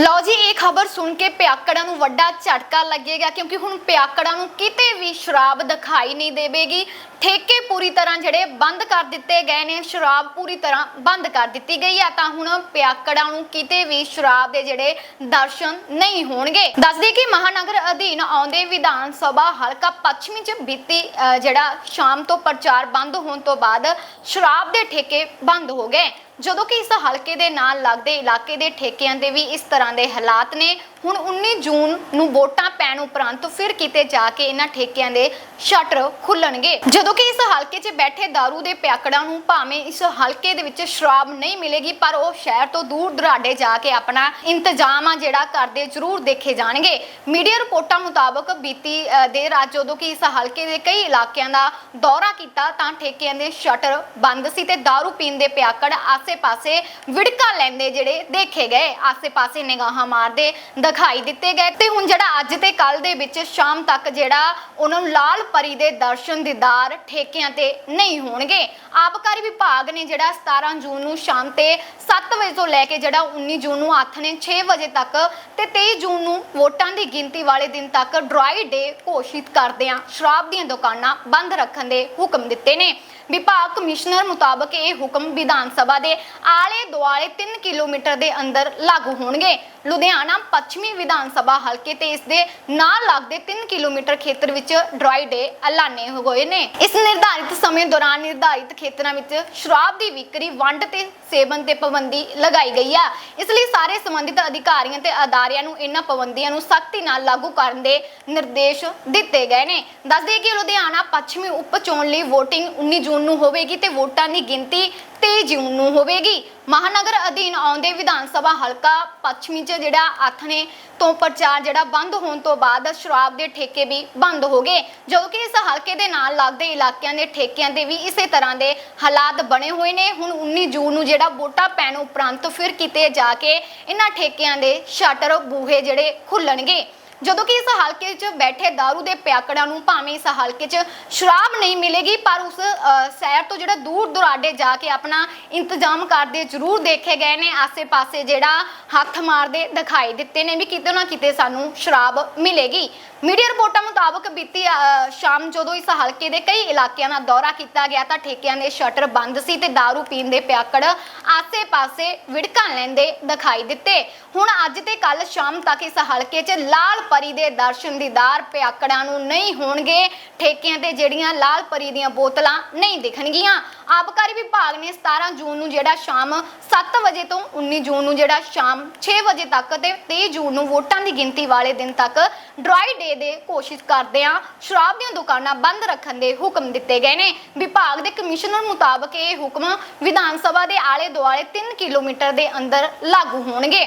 ਲਓ ਜੀ, ਇਹ ਖਬਰ ਸੁਣ ਕੇ ਪਿਆਕੜਾਂ ਨੂੰ ਵੱਡਾ ਝਟਕਾ ਲੱਗੇਗਾ ਕਿਉਂਕਿ ਹੁਣ ਪਿਆਕੜਾਂ ਨੂੰ ਕਿਤੇ ਵੀ ਸ਼ਰਾਬ ਦਿਖਾਈ ਨਹੀਂ ਦੇਵੇਗੀ। ਠੇਕੇ ਪੂਰੀ ਤਰ੍ਹਾਂ ਜਿਹੜੇ ਬੰਦ ਕਰ ਦਿੱਤੇ ਗਏ ਨੇ, ਸ਼ਰਾਬ ਪੂਰੀ ਤਰ੍ਹਾਂ ਬੰਦ ਕਰ ਦਿੱਤੀ ਗਈ ਆ, ਤਾਂ ਹੁਣ ਪਿਆਕੜਾਂ ਨੂੰ ਕਿਤੇ ਵੀ ਸ਼ਰਾਬ ਦੇ ਜਿਹੜੇ ਦਰਸ਼ਨ ਨਹੀਂ ਹੋਣਗੇ। ਦੱਸਦੇ ਕਿ ਮਹਾਨਗਰ ਅਧੀਨ ਆਉਂਦੇ ਵਿਧਾਨ ਸਭਾ ਹਲਕਾ ਪੱਛਮੀ ਚ ਬੀਤੀ ਜਿਹੜਾ ਸ਼ਾਮ ਤੋਂ ਪ੍ਰਚਾਰ ਬੰਦ ਹੋਣ ਤੋਂ ਬਾਅਦ ਸ਼ਰਾਬ ਦੇ ਠੇਕੇ ਬੰਦ ਹੋ ਗਏ। ਜਦੋਂ ਕਿ ਇਸ ਹਲਕੇ ਦੇ ਨਾਲ ਲੱਗਦੇ ਇਲਾਕੇ ਦੇ ਠੇਕਿਆਂ ਦੇ ਵੀ ਇਸ ਤਰ੍ਹਾਂ ਦੇ ਹਾਲਾਤ ਨੇ ਹੁਣ 19 ਜੂਨ ਨੂੰ ਵੋਟਾਂ ਪੈਣ ਉਪਰੰਤ ਫਿਰ ਕਿਤੇ ਜਾ ਕੇ ਇਹਨਾਂ ਠੇਕਿਆਂ ਦੇ ਸ਼ਟਰ ਖੁੱਲਣਗੇ ਜਦੋਂ ਕਿ ਇਸ ਹਲਕੇ 'ਚ ਬੈਠੇ दारू ਦੇ ਪਿਆਕੜਾਂ ਨੂੰ ਭਾਵੇਂ ਇਸ ਹਲਕੇ ਦੇ ਵਿੱਚ ਸ਼ਰਾਬ ਨਹੀਂ ਮਿਲੇਗੀ ਪਰ ਉਹ ਸ਼ਹਿਰ ਤੋਂ ਦੂਰ ਦਰਾਡੇ ਜਾ ਕੇ ਆਪਣਾ ਇੰਤਜ਼ਾਮ ਆ ਜਿਹੜਾ ਕਰਦੇ ਜ਼ਰੂਰ ਦੇਖੇ ਜਾਣਗੇ ਮੀਡੀਆ ਰਿਪੋਰਟਾਂ ਮੁਤਾਬਕ ਬੀਤੀ ਅ, ਦੇਰ ਰਾਤ ਜਦੋਂ ਕਿ ਇਸ ਹਲਕੇ ਦੇ ਕਈ ਇਲਾਕਿਆਂ ਦਾ ਦੌਰਾ ਕੀਤਾ ਤਾਂ ਠੇਕਿਆਂ ਦੇ ਸ਼ਟਰ ਬੰਦ ਸੀ ਤੇ दारू ਪੀਣ ਦੇ ਪਿਆਕੜ ਆਸੇ-ਪਾਸੇ ਵਿੜਕਾ ਲੈਂਦੇ ਜਿਹੜੇ ਦੇਖੇ ਗਏ। ਆਸੇ-ਪਾਸੇ ਨਿਗਾਹਾਂ ਮਾਰਦੇ ਦਿਖਾਈ ਦਿੱਤੇ ਗਏ। ਤੇ ਹੁਣ ਜਿਹੜਾ ਅੱਜ ਤੇ ਕੱਲ ਦੇ ਵਿੱਚ ਸ਼ਾਮ ਤੱਕ ਜਿਹੜਾ ਉਹਨਾਂ ਨੂੰ ਲਾਲ ਪਰੀ ਦੇ ਦਰਸ਼ਨ ਦੀਦਾਰ ਠੇਕਿਆਂ ਤੇ ਨਹੀਂ ਹੋਣਗੇ। ਆਬਕਾਰੀ ਵਿਭਾਗ ਨੇ ਜਿਹੜਾ 17 ਜੂਨ ਨੂੰ ਸ਼ਾਮ ਤੇ 7 ਵਜੇ ਤੋਂ ਲੈ ਕੇ ਜਿਹੜਾ 19 ਜੂਨ ਨੂੰ ਆਥਣੇ 6 ਵਜੇ ਤੱਕ ਤੇ 23 ਜੂਨ ਨੂੰ ਵੋਟਾਂ ਦੀ ਗਿਣਤੀ ਵਾਲੇ ਦਿਨ ਤੱਕ ਡਰਾਈ ਡੇ ਘੋਸ਼ਿਤ ਕਰਦਿਆਂ ਸ਼ਰਾਬ ਦੀਆਂ ਦੁਕਾਨਾਂ ਬੰਦ ਰੱਖਣ ਦੇ ਹੁਕਮ ਦਿੱਤੇ ਨੇ। ਵਿਭਾਗ ਕਮਿਸ਼ਨਰ ਮੁਤਾਬਕ ਇਹ ਹੁਕਮ ਵਿਧਾਨ ਸਭਾ ਦੇ ਆਲੇ ਦੁਆਲੇ 3 ਕਿਲੋਮੀਟਰ ਦੇ ਅੰਦਰ ਲਾਗੂ ਹੋਣਗੇ। ਲੁਧਿਆਣਾ ਪੱਛਮੀ ਵਿਧਾਨ ਸਭਾ ਹਲਕੇ ਤੇ ਇਸ ਦੇ ਨਾਲ ਲੱਗਦੇ 3 ਕਿਲੋਮੀਟਰ ਖੇਤਰ ਵਿੱਚ ਡਰਾਈ ਡੇ ਐਲਾਨੇ ਹੋਏ ਨੇ। ਇਸ ਨਿਰਧਾਰਿਤ ਸਮੇਂ ਦੌਰਾਨ ਨਿਰਧਾਰਿਤ ਖੇਤਰਾਂ ਵਿੱਚ ਸ਼ਰਾਬ ਦੀ ਵਿਕਰੀ, ਵੰਡ ਤੇ ਸੇਵਨ ਤੇ ਪਾਬੰਦੀ ਲਗਾਈ ਗਈ ਆ। ਇਸ ਲਈ ਸਾਰੇ ਸੰਬੰਧਿਤ ਅਧਿਕਾਰੀਆਂ ਤੇ ਅਦਾਰਿਆਂ ਨੂੰ ਇਹਨਾਂ ਪਾਬੰਦੀਆਂ ਨੂੰ ਸਖਤੀ ਨਾਲ ਲਾਗੂ ਕਰਨ ਦੇ ਨਿਰਦੇਸ਼ ਦਿੱਤੇ ਗਏ ਨੇ। ਦੱਸਦੇ ਕਿ ਲੁਧਿਆਣਾ ਪੱਛਮੀ ਉਪ ਚੋਣ ਲਈ VOTING 19 ਜੂਨ ਨੂੰ ਹੋਵੇਗੀ ਤੇ ਵੋਟਾਂ ਦੀ ਗਿਣਤੀ 23 ਜੂਨ ਨੂੰ ਹੋਵੇਗੀ। ਮਹਾਨਗਰ ਅਧੀਨ ਆਉਂਦੇ ਵਿਧਾਨ ਸਭਾ ਹਲਕਾ ਪੱਛਮੀ ਚ ਜਿਹੜਾ ਆਥਣੇ ਤੋਂ ਪ੍ਰਚਾਰ ਜਿਹੜਾ ਬੰਦ ਹੋਣ ਤੋਂ ਬਾਅਦ ਸ਼ਰਾਬ ਦੇ ਠੇਕੇ ਵੀ ਬੰਦ ਹੋ ਗਏ। ਜੋ ਕਿ ਇਸ ਹਲਕੇ ਦੇ ਨਾਲ ਲੱਗਦੇ ਇਲਾਕਿਆਂ ਦੇ ਠੇਕਿਆਂ ਦੇ ਵੀ ਇਸੇ ਤਰ੍ਹਾਂ ਦੇ ਹਾਲਾਤ ਬਣੇ ਹੋਏ ਨੇ। ਹੁਣ 19 ਜੂਨ ਨੂੰ ਜਿਹੜਾ ਵੋਟਾਂ ਪੈਣ ਉਪਰੰਤ ਫਿਰ ਕਿਤੇ ਜਾ ਕੇ ਇਹਨਾਂ ਠੇਕਿਆਂ ਦੇ ਸ਼ਟਰ ਬੂਹੇ ਜਿਹੜੇ ਖੁੱਲਣਗੇ। ਜਦੋਂ ਕਿ ਇਸ ਹਲਕੇ 'ਚ ਬੈਠੇ दारू ਦੇ ਪਿਆਕੜਾਂ ਨੂੰ ਭਾਵੇਂ ਇਸ ਹਲਕੇ 'ਚ ਸ਼ਰਾਬ ਨਹੀਂ ਮਿਲੇਗੀ ਪਰ ਉਸ ਅ, ਸ਼ਹਿਰ ਤੋਂ ਜਿਹੜਾ ਦੂਰ ਦੁਰਾਡੇ ਜਾ ਕੇ ਆਪਣਾ ਇੰਤਜ਼ਾਮ ਕਰਦੇ ਜ਼ਰੂਰ ਦੇਖੇ ਗਏ ਨੇ ਆਸੇ-ਪਾਸੇ ਜਿਹੜਾ ਹੱਥ ਮਾਰਦੇ ਦਿਖਾਈ ਦਿੱਤੇ ਨੇ ਵੀ ਕਿਤੇ ਨਾ ਕਿਤੇ ਸਾਨੂੰ ਸ਼ਰਾਬ ਮਿਲੇਗੀ ਮੀਡੀਆ ਰਿਪੋਰਟਾਂ ਮੁਤਾਬਕ ਬੀਤੀ ਅ, ਸ਼ਾਮ ਜਦੋਂ ਇਸ ਹਲਕੇ ਦੇ ਕਈ ਇਲਾਕਿਆਂ ਦਾ ਦੌਰਾ ਕੀਤਾ ਗਿਆ ਤਾਂ ਠੇਕਿਆਂ ਦੇ ਸ਼ਟਰ ਬੰਦ ਸੀ ਤੇ दारू ਪੀਣ ਦੇ ਪਿਆਕੜ ਆਸੇ-ਪਾਸੇ ਵਿੜਕਾਂ ਲੈਂਦੇ ਦਿਖਾਈ ਦਿੱਤੇ ਹੁਣ ਅੱਜ ਤੇ ਕੱਲ ਸ਼ਾਮ ਤੱਕ ਇਸ ਹਲਕੇ 'ਚ ਲਾਲ ਪਰੀ ਦੇ ਦਰਸ਼ਨ ਦੀਦਾਰ ਪਿਆਕੜਾਂ ਨੂੰ ਨਹੀਂ ਹੋਣਗੇ। ਠੇਕਿਆਂ ਤੇ ਜਿਹੜੀਆਂ ਲਾਲ ਪਰੀ ਦੀਆਂ ਬੋਤਲਾਂ ਨਹੀਂ ਦਿਖਣਗੀਆਂ। ਆਬਕਾਰੀ ਵਿਭਾਗ ਨੇ 17 ਜੂਨ ਨੂੰ ਜਿਹੜਾ ਸ਼ਾਮ 7 ਵਜੇ ਤੋਂ 19 ਜੂਨ ਨੂੰ ਜਿਹੜਾ ਸ਼ਾਮ 6 ਵਜੇ ਤੱਕ ਤੇ 23 ਜੂਨ ਨੂੰ ਵੋਟਾਂ ਦੀ ਗਿਣਤੀ ਵਾਲੇ ਦਿਨ ਤੱਕ ਡਰਾਈ ਡੇ ਦੇ ਕੋਸ਼ਿਸ਼ ਕਰਦਿਆਂ ਸ਼ਰਾਬ ਦੀਆਂ ਦੁਕਾਨਾਂ ਬੰਦ ਰੱਖਣ ਦੇ ਹੁਕਮ ਦਿੱਤੇ ਗਏ ਨੇ। ਵਿਭਾਗ ਦੇ ਕਮਿਸ਼ਨਰ ਮੁਤਾਬਕ ਇਹ ਹੁਕਮ ਵਿਧਾਨ ਸਭਾ ਦੇ ਆਲੇ ਦੁਆਲੇ 3 ਕਿਲੋਮੀਟਰ ਦੇ ਅੰਦਰ ਲਾਗੂ ਹੋਣਗੇ।